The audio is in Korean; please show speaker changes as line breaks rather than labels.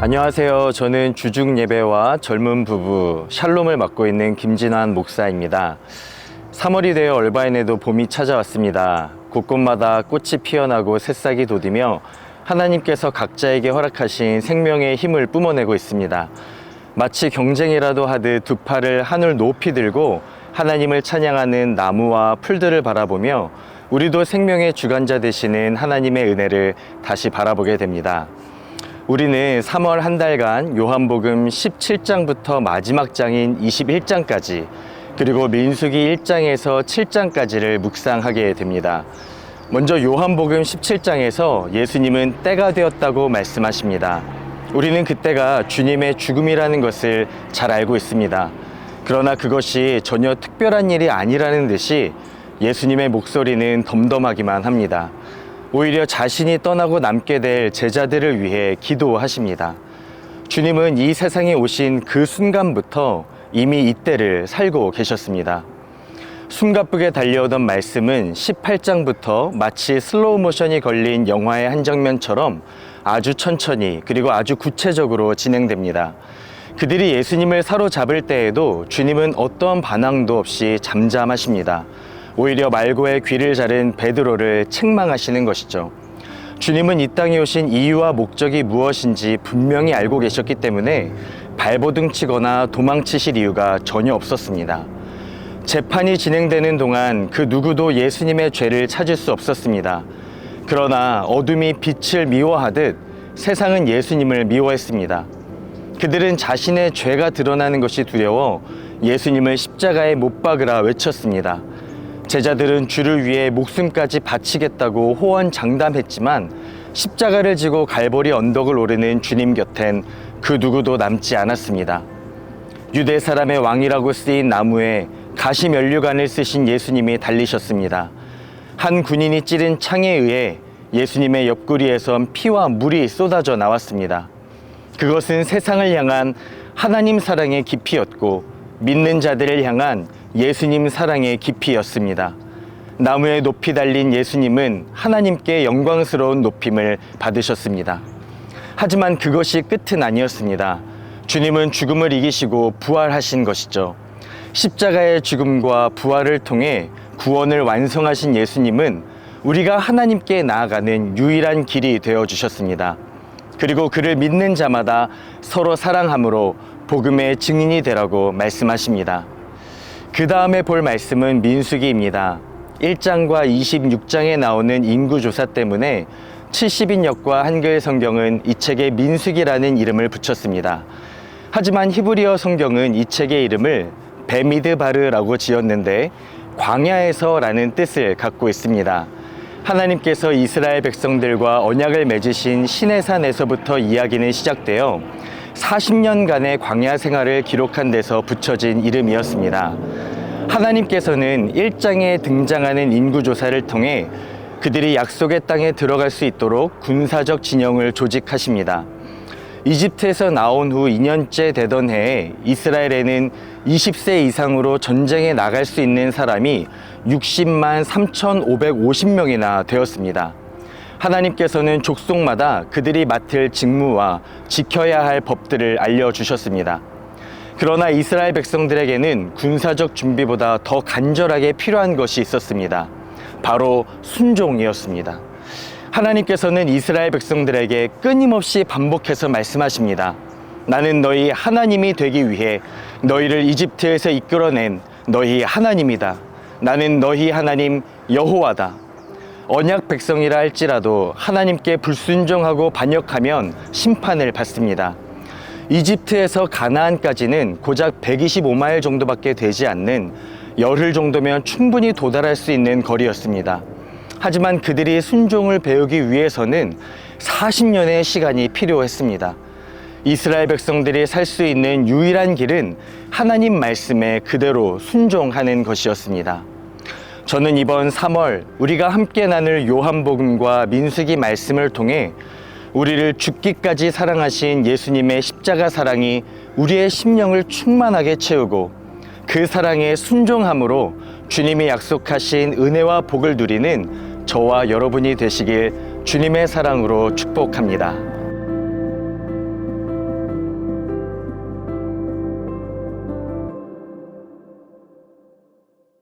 안녕하세요. 저는 주중 예배와 젊은 부부 샬롬을 맡고 있는 김진환 목사입니다. 3월이 되어 얼바인에도 봄이 찾아왔습니다. 곳곳마다 꽃이 피어나고 새싹이 돋으며 하나님께서 각자에게 허락하신 생명의 힘을 뿜어내고 있습니다. 마치 경쟁이라도 하듯 두 팔을 하늘 높이 들고 하나님을 찬양하는 나무와 풀들을 바라보며 우리도 생명의 주관자 되시는 하나님의 은혜를 다시 바라보게 됩니다. 우리는 3월 한 달간 요한복음 17장부터 마지막 장인 21장까지 그리고 민수기 1장에서 7장까지를 묵상하게 됩니다. 먼저 요한복음 17장에서 예수님은 때가 되었다고 말씀하십니다. 우리는 그때가 주님의 죽음이라는 것을 잘 알고 있습니다. 그러나 그것이 전혀 특별한 일이 아니라는 듯이 예수님의 목소리는 덤덤하기만 합니다. 오히려 자신이 떠나고 남게 될 제자들을 위해 기도하십니다. 주님은 이 세상에 오신 그 순간부터 이미 이때를 살고 계셨습니다. 숨가쁘게 달려오던 말씀은 18장부터 마치 슬로우 모션이 걸린 영화의 한 장면처럼 아주 천천히 그리고 아주 구체적으로 진행됩니다. 그들이 예수님을 사로잡을 때에도 주님은 어떠한 반항도 없이 잠잠하십니다. 오히려 말고의 귀를 자른 베드로를 책망하시는 것이죠. 주님은 이 땅에 오신 이유와 목적이 무엇인지 분명히 알고 계셨기 때문에 발버둥 치거나 도망치실 이유가 전혀 없었습니다. 재판이 진행되는 동안 그 누구도 예수님의 죄를 찾을 수 없었습니다. 그러나 어둠이 빛을 미워하듯 세상은 예수님을 미워했습니다. 그들은 자신의 죄가 드러나는 것이 두려워 예수님을 십자가에 못 박으라 외쳤습니다. 제자들은 주를 위해 목숨까지 바치겠다고 호언장담했지만 십자가를 지고 갈보리 언덕을 오르는 주님 곁엔 그 누구도 남지 않았습니다. 유대 사람의 왕이라고 쓰인 나무에 가시 면류관을 쓰신 예수님이 달리셨습니다. 한 군인이 찌른 창에 의해 예수님의 옆구리에선 피와 물이 쏟아져 나왔습니다. 그것은 세상을 향한 하나님 사랑의 깊이였고 믿는 자들을 향한 예수님 사랑의 깊이였습니다. 나무에 높이 달린 예수님은 하나님께 영광스러운 높임을 받으셨습니다. 하지만 그것이 끝은 아니었습니다. 주님은 죽음을 이기시고 부활하신 것이죠. 십자가의 죽음과 부활을 통해 구원을 완성하신 예수님은 우리가 하나님께 나아가는 유일한 길이 되어 주셨습니다. 그리고 그를 믿는 자마다 서로 사랑함으로 복음의 증인이 되라고 말씀하십니다. 그 다음에 볼 말씀은 민수기입니다. 1장과 26장에 나오는 인구조사 때문에 70인 역과 한글 성경은 이 책에 민수기라는 이름을 붙였습니다. 하지만 히브리어 성경은 이 책의 이름을 베미드바르라고 지었는데 광야에서라는 뜻을 갖고 있습니다. 하나님께서 이스라엘 백성들과 언약을 맺으신 시내산에서부터 이야기는 시작되어 40년간의 광야 생활을 기록한 데서 붙여진 이름이었습니다. 하나님께서는 1장에 등장하는 인구조사를 통해 그들이 약속의 땅에 들어갈 수 있도록 군사적 진영을 조직하십니다. 이집트에서 나온 후 2년째 되던 해에 이스라엘에는 20세 이상으로 전쟁에 나갈 수 있는 사람이 60만 3,550명이나 되었습니다. 하나님께서는 족속마다 그들이 맡을 직무와 지켜야 할 법들을 알려주셨습니다. 그러나 이스라엘 백성들에게는 군사적 준비보다 더 간절하게 필요한 것이 있었습니다. 바로 순종이었습니다. 하나님께서는 이스라엘 백성들에게 끊임없이 반복해서 말씀하십니다. 나는 너희 하나님이 되기 위해 너희를 이집트에서 이끌어낸 너희 하나님이다. 나는 너희 하나님 여호와다. 언약 백성이라 할지라도 하나님께 불순종하고 반역하면 심판을 받습니다. 이집트에서 가나안까지는 고작 125마일 정도밖에 되지 않는 열흘 정도면 충분히 도달할 수 있는 거리였습니다. 하지만 그들이 순종을 배우기 위해서는 40년의 시간이 필요했습니다. 이스라엘 백성들이 살 수 있는 유일한 길은 하나님 말씀에 그대로 순종하는 것이었습니다. 저는 이번 3월 우리가 함께 나눌 요한복음과 민수기 말씀을 통해 우리를 죽기까지 사랑하신 예수님의 십자가 사랑이 우리의 심령을 충만하게 채우고 그 사랑에 순종함으로 주님이 약속하신 은혜와 복을 누리는 저와 여러분이 되시길 주님의 사랑으로 축복합니다.